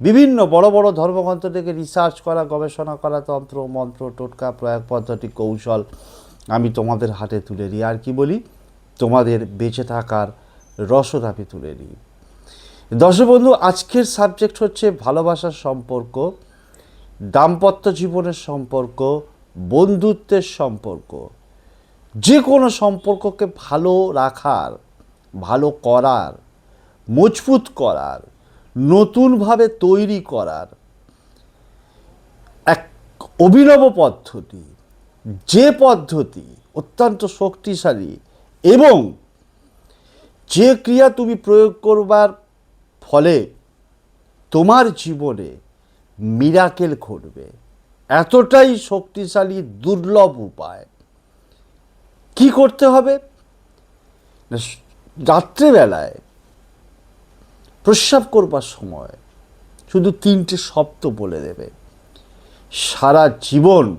বিভিন্ন বড় বড় ধর্মগ্রন্থ থেকে রিসার্চ করা, গবেষণা করা তন্ত্র, মন্ত্র, টোটকা, প্রয়োগ পদ্ধতি, কৌশল আমি তোমাদের হাতে তুলে দিই আর কি বলি? তোমাদের বেঁচে থাকার রসদাপি তুলে দিই দর্শক বন্ধু, আজকের সাবজেক্ট হচ্ছে ভালোবাসার সম্পর্ক, দাম্পত্য জীবনের সম্পর্ক, বন্ধুত্বের সম্পর্ক। যে কোনো সম্পর্ককে ভালো রাখার, ভালো করার, মজবুত করার নতুনভাবে তৈরি করার এক অভিনব পদ্ধতি, যে পদ্ধতি অত্যন্ত শক্তিশালী এবং যে ক্রিয়া তুমি প্রয়োগ করবার ফলে তোমার জীবনে মিরাকেল ঘটবে। এতটাই শক্তিশালী, দুর্লভ উপায়। কি করতে হবে? রাত্রেবেলায় প্রস্রাব করবার সময় শুধু তিনটে শব্দ বলে দেবে। সারা জীবন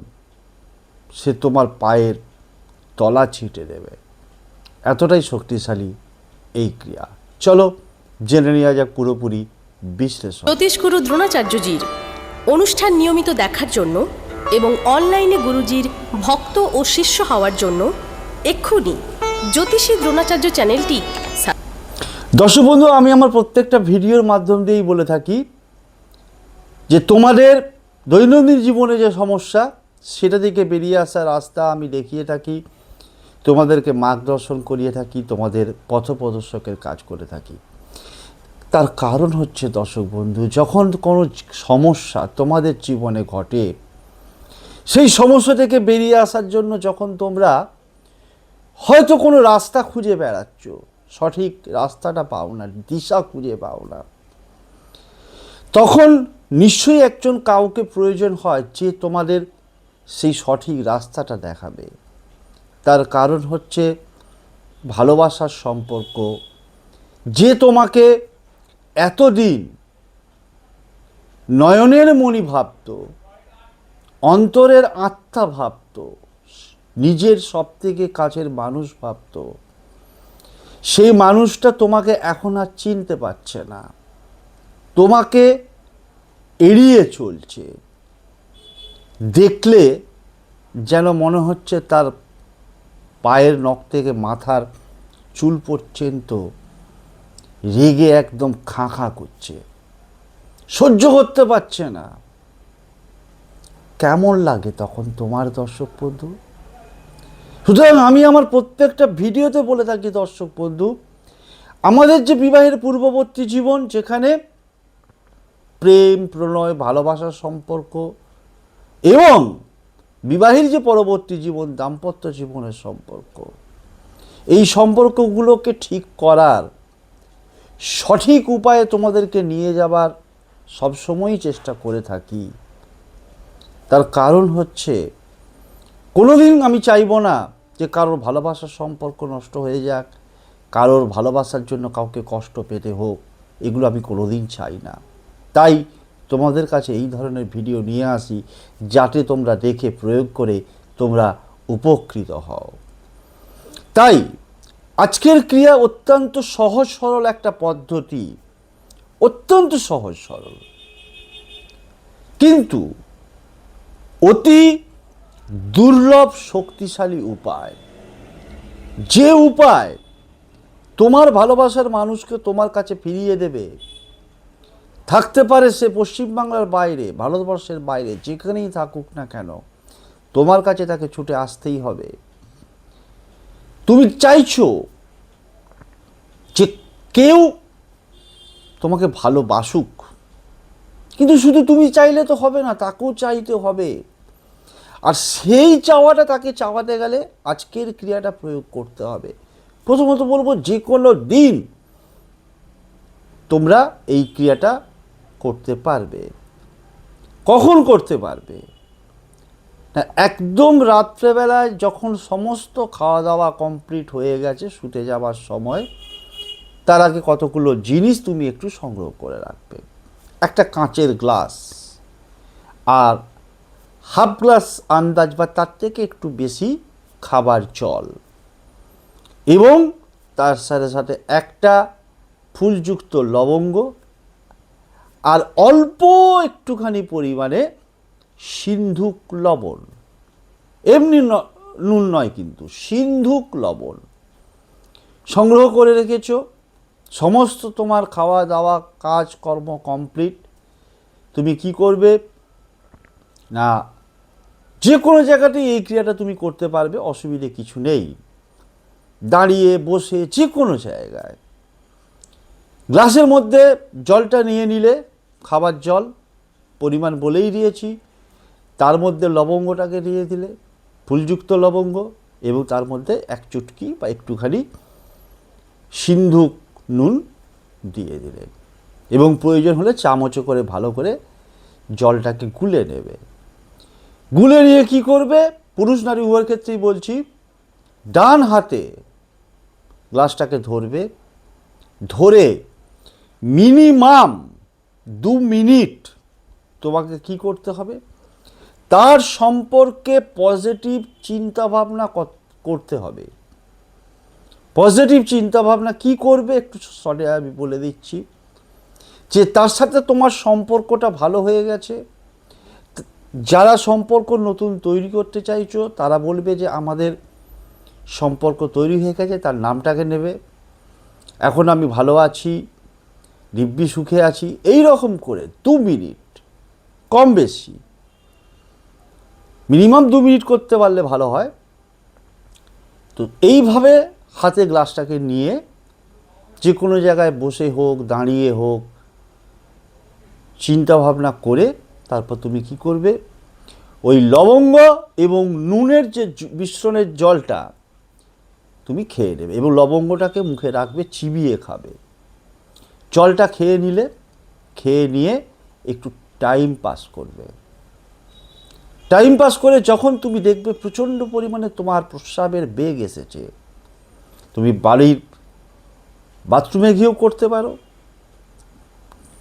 সে তোমার পায়ের তলা ছিটে দেবে। এতটাই শক্তিশালী এই ক্রিয়া। চলো জেনে নেওয়া যাক পুরোপুরি বিশ্লেষণ। জ্যোতিষগুরু দ্রোণাচার্যজির অনুষ্ঠান নিয়মিত দেখার জন্য এবং অনলাইনে গুরুজির ভক্ত ও শিষ্য হওয়ার জন্য এক্ষুনি জ্যোতিষী দ্রোণাচার্য চ্যানেলটি দর্শক বন্ধু, আমি আমার প্রত্যেকটা ভিডিওর মাধ্যম দিয়েই বলে থাকি যে তোমাদের দৈনন্দিন জীবনে যে সমস্যা, সেটা থেকে বেরিয়ে আসার রাস্তা আমি দেখিয়ে থাকি, তোমাদেরকে মার্গদর্শন করিয়ে থাকি, তোমাদের পথপ্রদর্শকের কাজ করে থাকি। তার কারণ হচ্ছে, দর্শক বন্ধু, যখন কোনো সমস্যা তোমাদের জীবনে ঘটে, সেই সমস্যা থেকে বেরিয়ে আসার জন্য যখন তোমরা হয়তো কোনো রাস্তা খুঁজে বেড়াচ্ছ সঠিক রাস্তাটা পাও না, দিশা খুঁজে পাও না। তখন নিশ্চয়ই একজন কাউকে প্রয়োজন হয় যে তোমাদের সেই সঠিক রাস্তাটা দেখাবে। তার কারণ হচ্ছে ভালোবাসার সম্পর্ক। যে তোমাকে এতদিন নয়নের মণি ভাবত, অন্তরের আত্মা ভাবত, নিজের সবথেকে কাছের মানুষ ভাবত সেই মানুষটা তোমাকে এখন আর চিনতে পারছে না। তোমাকে এড়িয়ে চলছে। দেখলে যেন মনে হচ্ছে তার পায়ের নখ থেকে মাথার চুল পর্যন্ত রেগে একদম খাঁ খাঁ করছে। সহ্য করতে পারছে না। কেমন লাগে তখন তোমার দর্শক বন্ধু? সুতরাং আমি আমার প্রত্যেকটা ভিডিওতে বলে থাকি, দর্শক বন্ধু, আমাদের যে বিবাহের পূর্ববর্তী জীবন, যেখানে প্রেম প্রণয় ভালোবাসার সম্পর্ক এবং বিবাহের যে পরবর্তী জীবন, দাম্পত্য জীবনের সম্পর্ক, এই সম্পর্কগুলোকে ঠিক করার সঠিক উপায়ে তোমাদেরকে নিয়ে যাবার সবসময়ই চেষ্টা করে থাকি। তার কারণ হচ্ছে, কোনোদিন আমি চাইব না যে কারোর ভালোবাসার সম্পর্ক নষ্ট হয়ে যাক, কারোর ভালোবাসার জন্য কাউকে কষ্ট পেতে হোক, এগুলো আমি কোনোদিন চাই না। তাই তোমাদের কাছে এই ধরনের ভিডিও নিয়ে আসি, যাতে তোমরা দেখে, প্রয়োগ করে তোমরা উপকৃত হও। তাই আজকের ক্রিয়া অত্যন্ত সহজ সরল একটা পদ্ধতি, অত্যন্ত সহজ সরল। কিন্তু অতি দুর্লভ শক্তিশালী উপায়। যে উপায় তোমার ভালোবাসার মানুষকে তোমার কাছে ফিরিয়ে দেবে, থাকতে পারে সে পশ্চিমবাংলার বাইরে, ভারতবর্ষের বাইরে, যেখানেই থাকুক না কেন, তোমার কাছে তাকে ছুটে আসতেই হবে। তুমি চাইছো যে কেউ তোমাকে ভালোবাসুক, কিন্তু শুধু তুমি চাইলে তো হবে না, তাকেও চাইতে হবে। আর সেই চাওয়াটা তাকে চাওয়াতে গেলে আজকের ক্রিয়াটা প্রয়োগ করতে হবে। প্রথমত বলব যে কোনো দিন তোমরা এই ক্রিয়াটা করতে পারবে। কখন করতে পারবে? একদম রাত্রেবেলায় যখন সমস্ত খাওয়া দাওয়া কমপ্লিট হয়ে গেছে, শুতে যাওয়ার সময়, তার আগে কতগুলো জিনিস তুমি একটু সংগ্রহ করে রাখবে। একটা কাঁচের গ্লাস, আর হাফ গ্লাস আন্দাজ বা তার থেকে একটু বেশি খাবার জল। এবং তার সাথে সাথে একটা ফুলযুক্ত লবঙ্গ আর অল্প একটুখানি পরিমাণে সিন্ধুক লবণ। এমনি নুন নয় কিন্তু, সিন্ধুক লবণ। সংগ্রহ করে রেখেছ, সমস্ত তোমার খাওয়া দাওয়া কাজকর্ম কমপ্লিট। তুমি কি করবে? না যে কোনো জায়গাতেই এই ক্রিয়াটা তুমি করতে পারবে, অসুবিধে কিছু নেই। দাঁড়িয়ে বসে যে কোনো জায়গায়। গ্লাসের মধ্যে জলটা নিয়ে নিলে, খাবার জল, পরিমাণ বলেই দিয়েছি। তার মধ্যে লবঙ্গটাকে দিয়ে দিলে, ফুলযুক্ত লবঙ্গ এবং তার মধ্যে এক চুটকি বা একটুখানি সিন্ধুক নুন দিয়ে দিলেন এবং প্রয়োজন হলে চামচে করে ভালো করে জলটাকে গুলে নেবে। গুলে নিয়ে কি করবে? পুরুষ নারী উভয়ের ক্ষেত্রেই বলছি, ডান হাতে গ্লাসটাকে ধরবে, ধরে মিনিমাম দু মিনিট তোমাকে কি করতে হবে? তার সম্পর্কে পজিটিভ চিন্তা ভাবনা করতে হবে। পজিটিভ চিন্তা ভাবনা কি করবে? একটু শর্টে আমি বলে দিচ্ছি যে তার সাথে তোমার সম্পর্কটা ভালো হয়ে গেছে। যারা সম্পর্ক নতুন তৈরি করতে চাইছো, তারা বলবে যে আমাদের সম্পর্ক তৈরি হয়ে গেছে, তার নামটাকে নেবে। এখন আমি ভালো আছি, দিব্যি সুখে আছি এই রকম করে দু মিনিট, কম বেশি, মিনিমাম দু মিনিট করতে পারলে ভালো হয়। তো এইভাবে হাতে গ্লাসটাকে নিয়ে যে কোনো জায়গায় বসে হোক, দাঁড়িয়ে হোক চিন্তা ভাবনা করে তারপর তুমি কি করবে? ওই লবঙ্গ এবং নুনের যে মিশ্রণের জলটা তুমি খেয়ে নেবে এবং লবঙ্গটাকে মুখে রাখবে, চিবিয়ে খাবে। জলটা খেয়ে নিলে, খেয়ে নিয়ে একটু টাইম পাস করবে। টাইম পাস করে যখন তুমি দেখবে প্রচণ্ড পরিমাণে তোমার প্রস্রাবের বেগ এসেছে, তুমি বাড়ির বাথরুমে গিয়েও করতে পারো।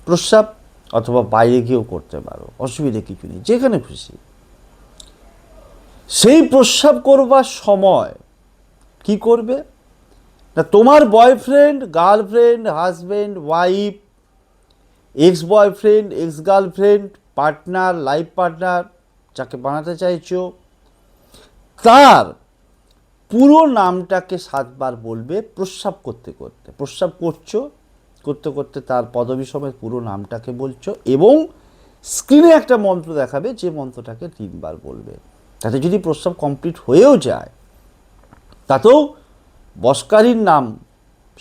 প্রস্রাব অথবা বাইরে গিয়েও করতে পারো, অসুবিধে কিছু নেই, যেখানে খুশি। সেই প্রস্রাব করবার সময় কি করবে? না, তোমার boyfriend girlfriend husband wife ex boyfriend ex girlfriend partner life partner যাকে বানাতে চাইছো, তার পুরো নামটাকে সাতবার বলবে প্রস্রাব করতে করতে। প্রস্রাব করছ করতে করতে তার পদবী সমেত পুরো নামটাকে বলছো এবং স্ক্রিনে একটা মন্ত্র দেখাবে যে মন্ত্রটাকে তিনবার বলবে। তাতে যদি প্রস্রাব কমপ্লিট হয়েও যায়, তাতেও বসকারীর নাম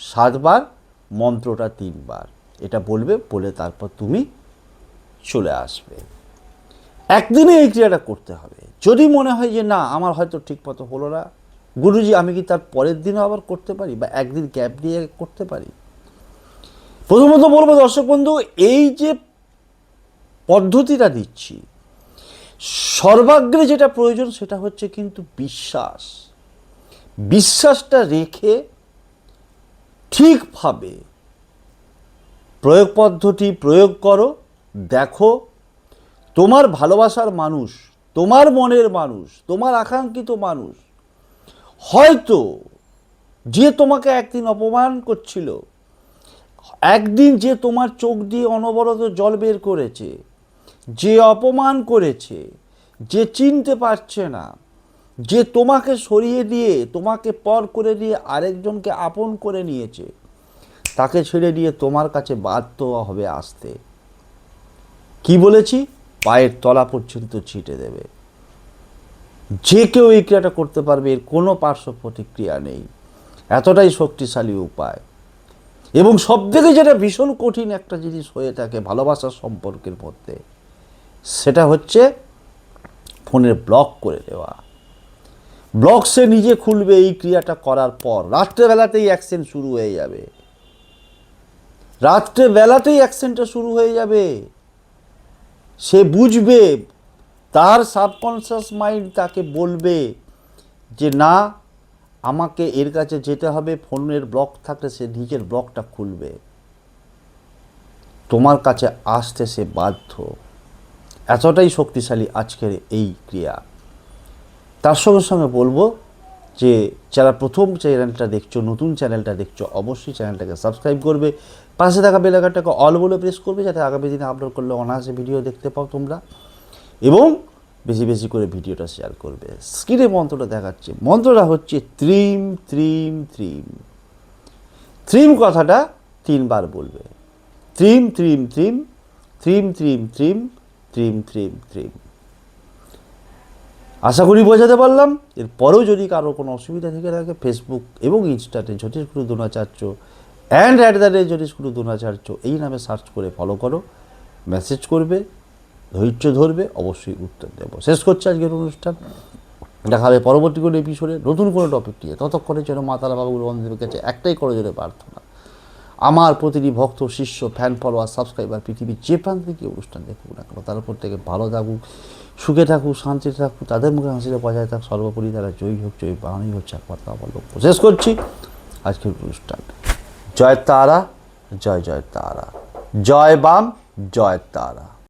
সাতবার, মন্ত্রটা তিনবার। এটা বলবে, বলে তারপর তুমি চলে আসবে। একদিনে এই ক্রিয়াটা করতে হবে। যদি মনে হয় যে না, আমার হয়তো ঠিক মতো হলো না, গুরুজি, আমি কি তার পরের দিনও আবার করতে পারি বা একদিন গ্যাপ দিয়ে করতে পারি? প্রথমত বলব, দর্শক বন্ধু, এই যে পদ্ধতিটা দিচ্ছি, সর্বাগ্রে যেটা প্রয়োজন সেটা হচ্ছে কিন্তু বিশ্বাস। বিশ্বাসটা রেখে ঠিকভাবে প্রয়োগ পদ্ধতি প্রয়োগ করো, দেখো, তোমার ভালোবাসার মানুষ, তোমার মনের মানুষ, তোমার আকাঙ্ক্ষিত মানুষ, হয়তো যে তোমাকে একদিন অপমান করছিল একদিন যে তোমার চোখ দিয়ে অনবরত জল বের করেছে, যে অপমান করেছে, যে চিনতে পারছে না, যে তোমাকে সরিয়ে দিয়ে, তোমাকে পর করে দিয়ে আরেকজনকে আপন করে নিয়েছে, তাকে ছেড়ে দিয়ে তোমার কাছে বাধ্য হবে আসতে। কি বলেছি? পায়ের তলা পর্যন্ত ছিটে দেবে। যে কেউ এই ক্রিয়াটা করতে পারবে, এর কোনো পার্শ্ব প্রতিক্রিয়া নেই। এতটাই শক্তিশালী উপায়। এবং সবথেকে যেটা ভীষণ কঠিন একটা জিনিস হয়ে থাকে ভালোবাসার সম্পর্কের মধ্যে, সেটা হচ্ছে ফোনের ব্লক করে দেওয়া। ব্লক সে নিজে খুলবে এই ক্রিয়াটা করার পর, রাত্রেবেলাতেই অ্যাকশন শুরু হয়ে যাবে। রাত্রেবেলাতেই অ্যাকশনটা শুরু হয়ে যাবে। সে বুঝবে, তার সাবকনসিয়াস মাইন্ড তাকে বলবে যে, না আমাকে এর কাছে যেতে হবে, ফোনের ব্লক থাকলে সে নিজের ব্লকটা খুলবে। তোমার কাছে আসতে সে বাধ্য। এতটাই শক্তিশালী আজকের এই ক্রিয়া। তার সঙ্গে সঙ্গে বলব যে, যারা প্রথম চ্যানেলটা দেখছ, নতুন চ্যানেলটা দেখছ, অবশ্যই চ্যানেলটাকে সাবস্ক্রাইব করবে। পাশে থাকা বেলাকারটাকে অল বলে প্রেস করবে, যাতে আগামী দিনে আপলোড করলে অনায়াসে ভিডিও দেখতে পাও তোমরা। এবং বেশি বেশি করে ভিডিওটা শেয়ার করবে। স্ক্রিনে মন্ত্রটা দেখাচ্ছে। মন্ত্রটা হচ্ছে ত্রিম ত্রিম ত্রিম। ত্রিম কথাটা তিনবার বলবে। ত্রিম ত্রিম ত্রিম ত্রিম ত্রিম ত্রিম ত্রিম ত্রিম ত্রিম। আশা করি বোঝাতে পারলাম। এরপরেও যদি কারও কোনো অসুবিধা থেকে থাকে ফেসবুক এবং ইনস্টাতে Jyotishguru Dronacharya and at the rate Jyotishguru Dronacharya এই নামে সার্চ করে ফলো করো। মেসেজ করবে। ধৈর্য ধরবে, অবশ্যই উত্তর দেবো। শেষ করছে আজকের অনুষ্ঠান। দেখা হবে পরবর্তী কোনো এপিসোডে নতুন কোনো টপিক নিয়ে। ততক্ষণের জন্য মাতারা বাবুর বন্ধুদের কাছে একটাই করে জন্য প্রার্থনা। আমার প্রতিটি ভক্ত, শিষ্য ফ্যান ফলোয়ার সাবস্ক্রাইবার পৃথিবীর যে প্রান্ত থেকে অনুষ্ঠান দেখুক না কেন, তার উপর থেকে ভালো থাকুক, সুখে থাকুক, শান্তিতে থাকুক, তাদের মুখে হাসিটা বজায় থাক, সর্বোপরি তারা জয়ী হোক, জয়ী বানানোই হচ্ছে একমাত্র আমার লক্ষ্য শেষ করছি আজকের অনুষ্ঠান। জয় তারা, জয় জয় তারা। জয় বাম, জয় তারা।